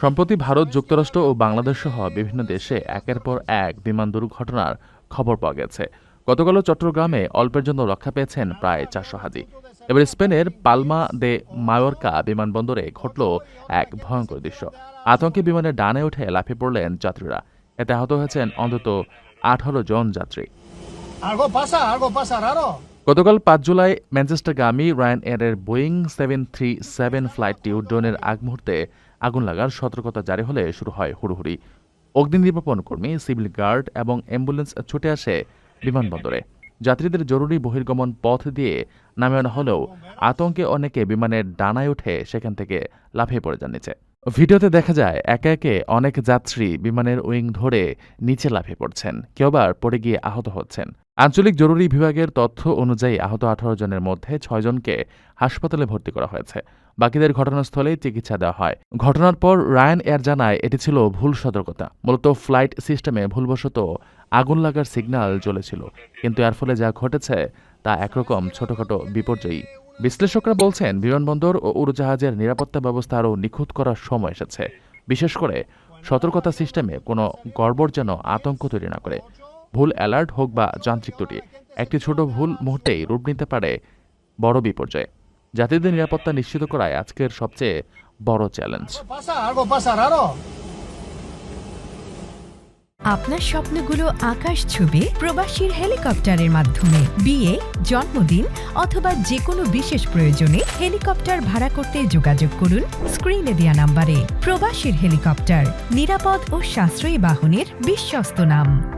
সম্প্রতি ভারত, যুক্তরাষ্ট্র ও বাংলাদেশ সহ বিভিন্ন দেশে একের পর এক বিমান দুর্ঘটনার খবর পাওয়া গেছে। গতকাল চট্টগ্রামে অল্পের জন্য রক্ষা পেয়েছেন প্রায় চারশো হাজি। এবার স্পেনের পালমা দে মায়োরকা বিমানবন্দরে ঘটল এক ভয়ঙ্কর দৃশ্য। আতঙ্কে বিমানের ডানে উঠে লাফিয়ে পড়লেন যাত্রীরা। এতে আহত হয়েছেন অন্তত আঠারো জন যাত্রী। গতকাল পাঁচ জুলাই ম্যানচেস্টারগামী রায়ান এয়ারের বোয়িং সেভেন থ্রি সেভেন ফ্লাইটটি উড্ডয়নের আগ মুহূর্তে আগুন লাগার সতর্কতা জারি হলে শুরু হয় হুড়োহুড়ি। অগ্নি নির্বাপন কর্মী, সিভিল গার্ড এবং অ্যাম্বুলেন্স ছুটে আসে বিমানবন্দরে। যাত্রীদের জরুরি বহির্গমন পথ দিয়ে নামে আনা হলেও আতঙ্কে অনেকে বিমানের ডানায় উঠে সেখান থেকে লাফিয়ে পড়ে নিচে। ভিডিওতে দেখা যায়, একে একে অনেক যাত্রী বিমানের উইং ধরে নিচে লাফিয়ে পড়ছেন, কেউ আবার পড়ে গিয়ে আহত হচ্ছেন। আঞ্চলিক জরুরি বিভাগের তথ্য অনুযায়ী আহত আঠারো জনের মধ্যে ছয়জনকে হাসপাতালে ভর্তি করা হয়েছে। বাকিদের ঘটনাস্থলেই চিকিৎসা দেওয়া হয়। ঘটনার পর রায়ান এয়ার জানায়, এটি ছিল ভুল সতর্কতা। মূলত ফ্লাইট সিস্টেমে ভুলবশত আগুন লাগার সিগন্যাল জ্বলেছিল। কিন্তু এর ফলে যা ঘটেছে তা একরকম ছোটখাটো বিপর্যয়ী বিশ্লেষকরা বলছেন, বিমানবন্দর ও উড়োজাহাজের নিরাপত্তা ব্যবস্থা আরও নিখুঁত করার সময় এসেছে। বিশেষ করে সতর্কতা সিস্টেমে কোনো গড়বড় যেন আতঙ্ক তৈরি না করে। ভুল অ্যালার্ট হোক বা যান্ত্রিক ত্রুটি, একটি ছোট ভুল মুহূর্তেই রূপ নিতে পারে বড় বিপর্যয়। যাত্রীদের নিরাপত্তা নিশ্চিত করাই আজকের সবচেয়ে বড় চ্যালেঞ্জ. আপনার স্বপ্নগুলো আকাশ ছুবে প্রবাসীর হেলিকপ্টারের মাধ্যমে। বিয়ে, জন্মদিন অথবা যে কোনো বিশেষ প্রয়োজনে হেলিকপ্টার ভাড়া করতে যোগাযোগ করুন স্ক্রিনে দেওয়া নাম্বারে। প্রবাসীর হেলিকপ্টার, নিরাপদ ও সাশ্রয়ী বাহনের বিশ্বস্ত নাম।